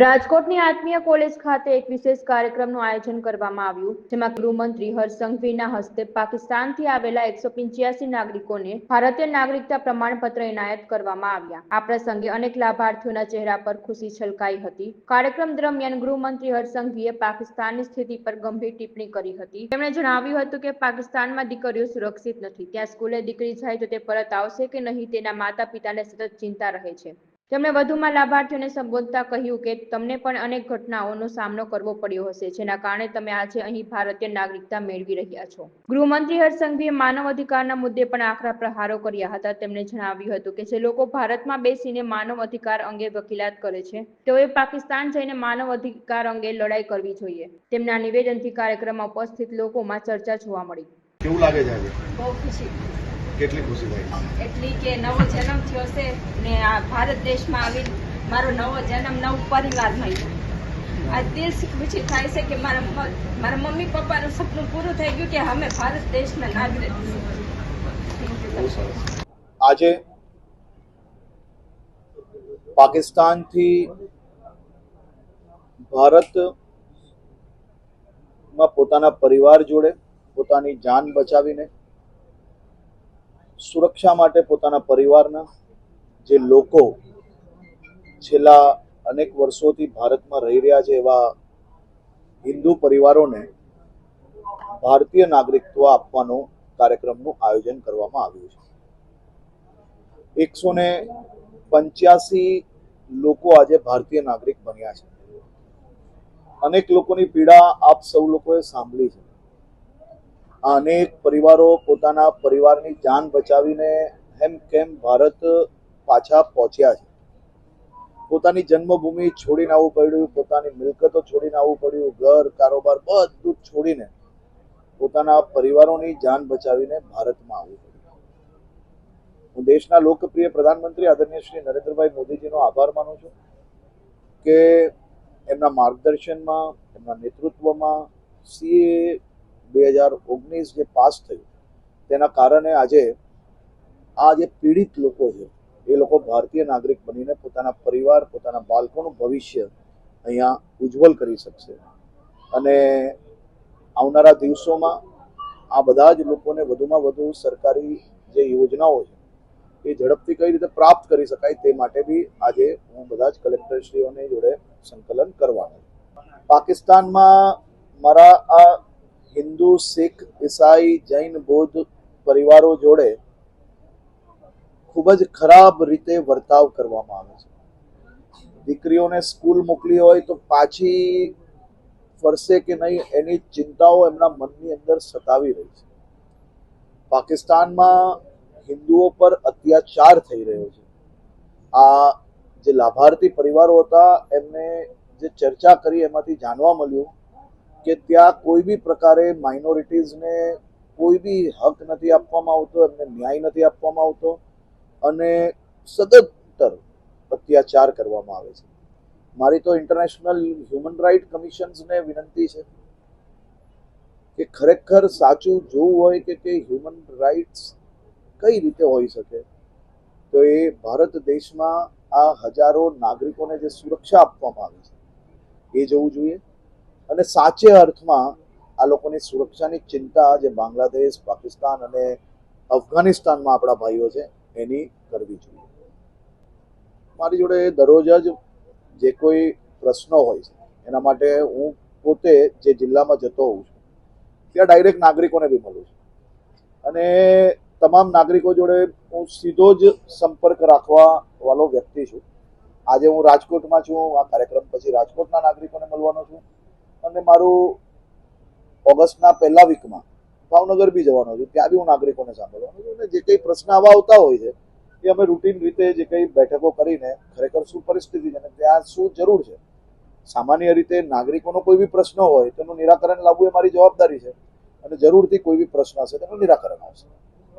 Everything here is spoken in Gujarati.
રાજકોટની આત્મીય કોલેજ ખાતે એક વિશેષ કાર્યક્રમનું આયોજન કરવામાં આવ્યું, જેમાં ગૃહમંત્રી હર્ષ સંઘવીના હસ્તે પાકિસ્તાનથી આવેલા એકસો પંચ્યાસી નાગરિકોને ભારતીય નાગરિકતા પ્રમાણપત્ર એનાયત કરવામાં આવ્યા. આ પ્રસંગે અનેક લાભાર્થીઓના ચહેરા પર ખુશી છલકાઈ હતી. કાર્યક્રમ દરમિયાન ગૃહમંત્રી હર્ષ પાકિસ્તાનની સ્થિતિ પર ગંભીર ટિપ્પણી કરી હતી. તેમણે જણાવ્યું હતું કે પાકિસ્તાનમાં દીકરીઓ સુરક્ષિત નથી. ત્યાં સ્કૂલે દીકરી જાય તો તે પરત આવશે કે નહીં તેના માતા પિતાને સતત ચિંતા રહે છે. તેમણે વધુમાં લાભાર્થીઓને સંબોધતા કહ્યું કે તમને પણ અનેક ઘટનાઓનો સામનો કરવો પડ્યો હશે જેના કારણે તમે આજે અહીં ભારતીય નાગરિકતા મેળવી રહ્યા છો. ગૃહમંત્રી હર્ષ સંઘવીએ માનવ અધિકારના મુદ્દે પણ આકરા પ્રહારો કર્યા હતા. તેમણે જણાવ્યું હતું કે જે લોકો ભારતમાં બેસીને માનવ અધિકાર અંગે વકીલાત કરે છે તેઓએ પાકિસ્તાન જઈને માનવ અધિકાર અંગે લડાઈ કરવી જોઈએ. તેમના નિવેદનથી કાર્યક્રમમાં ઉપસ્થિત લોકોમાં ચર્ચા જોવા મળી. કેવું લાગે છે આજે? બહુ ખુશી. કેટલી ખુશી થાય? એટલી કે નવો જન્મ થયો છે ને આ ભારત દેશમાં આવી મારો નવો જન્મ નવ પરિવાર મળ્યો. આ દિલથી ખુશી થાય છે કે મારા મારા મમ્મી પપ્પાનું સપનું પૂરું થઈ ગયું કે અમે ભારત દેશના નાગરિક. આજે પાકિસ્તાનથી ભારતમાં પોતાના પરિવાર જોડે પોતાની જાન બચાવીને સુરક્ષા માટે પોતાના પરિવારના જે લોકો છેલ્લા અનેક વર્ષોથી ભારતમાં રહી રહ્યા છે એવા હિન્દુ પરિવારોને ભારતીય નાગરિકત્વ આપવાનો કાર્યક્રમનું આયોજન કરવામાં આવ્યું છે. એકસો ને પંચ્યાસી લોકો આજે ભારતીય નાગરિક બન્યા છે. અનેક લોકોની પીડા આપ સૌ લોકોએ સાંભળી છે. આ અનેક પરિવારો પોતાના પરિવારની જાન બચાવીને હેમ કેમ ભારત પાછા પહોંચ્યા છે. પોતાની જન્મભૂમિ છોડીને આવવું પડ્યું, પોતાની મિલકતો છોડીને આવવું પડ્યું, ઘર, કારોબાર બધું છોડીને પોતાના પરિવારોની જાન બચાવીને ભારતમાં આવવું પડ્યું. હું દેશના લોકપ્રિય પ્રધાનમંત્રી આદરણીય શ્રી નરેન્દ્રભાઈ મોદીજીનો આભાર માનું છું કે એમના માર્ગદર્શનમાં, એમના નેતૃત્વમાં, સીએ બે હજાર ઓગણીસ જે પાસ થયું, તેના કારણે આજે આ જે પીડિત લોકો છે, એ લોકો ભારતીય નાગરિક બનીને પોતાના પરિવાર, પોતાના બાળકોનું ભવિષ્ય અહીંયા ઉજ્જવલ કરી શકશે. અને આવનારા દિવસોમાં આ બધા જ લોકોને વધુમાં વધુ સરકારી જે યોજનાઓ છે, એ ઝડપથી કઈ રીતે પ્રાપ્ત કરી શકાય તે માટે બી આજે હું બધા જ કલેક્ટરશ્રીઓની જોડે સંકલન કરવાનો પાકિસ્તાનમાં મારા આ હિન્દુ, શીખ, ઈસાઈ, જૈન, બૌદ્ધ પરિવારો જોડે ખૂબ જ ખરાબ રીતે વર્તાવ કરવામાં આવે છે. દીકરીઓને સ્કૂલ મોકલી હોય તો પાછી ફરશે કે નહીં એની ચિંતાઓ એમના મનની અંદર સતાવી રહી છે. પાકિસ્તાનમાં હિન્દુઓ પર અત્યાચાર થઈ રહ્યો છે. આ જે લાભાર્થી પરિવારો હતા એમને જે ચર્ચા કરી એમાંથી જાણવા મળ્યું કે ત્યાં કોઈ બી પ્રકારે માઇનોરિટીઝને કોઈ બી હક નથી આપવામાં આવતો, એમને ન્યાય નથી આપવામાં આવતો અને સદંતર અત્યાચાર કરવામાં આવે છે. મારી તો ઇન્ટરનેશનલ હ્યુમન રાઇટ કમિશન્સને વિનંતી છે કે ખરેખર સાચું જોવું હોય કે તે હ્યુમન રાઇટ્સ કઈ રીતે હોઈ શકે, તો એ ભારત દેશમાં આ હજારો નાગરિકોને જે સુરક્ષા આપવામાં આવે છે, એ જોવું જોઈએ. અને સાચે અર્થમાં આ લોકોની સુરક્ષાની ચિંતા જે બાંગ્લાદેશ, પાકિસ્તાન અને અફઘાનિસ્તાનમાં આપણા ભાઈઓ છે, એની કરવી જોઈએ. મારી જોડે દરરોજ જ જે કોઈ પ્રશ્નો હોય છે, એના માટે હું પોતે જે જિલ્લામાં જતો હોઉં છું, ત્યાં ડાયરેક્ટ નાગરિકોને બી મળું છું. અને તમામ નાગરિકો જોડે હું સીધો જ સંપર્ક રાખવા વાળો વ્યક્તિ છું. આજે હું રાજકોટમાં છું, આ કાર્યક્રમ પછી રાજકોટના નાગરિકોને મળવાનો છું. અને મારું ઓગસ્ટના પહેલા વીકમાં ભાવનગર બી જવાનો છું ત્યાં બી હું નાગરિકોને સાંભળવાનો છું અને જે કંઈ પ્રશ્ન આવા આવતા હોય છે, એ અમે રૂટીન રીતે જે કંઈ બેઠકો કરીને ખરેખર શું પરિસ્થિતિ છે અને ત્યાં શું જરૂર છે, સામાન્ય રીતે નાગરિકોનો કોઈ બી પ્રશ્ન હોય, તેનું નિરાકરણ લાવવું એ મારી જવાબદારી છે. અને જરૂરથી કોઈ બી પ્રશ્ન હશે, તેનું નિરાકરણ આવશે.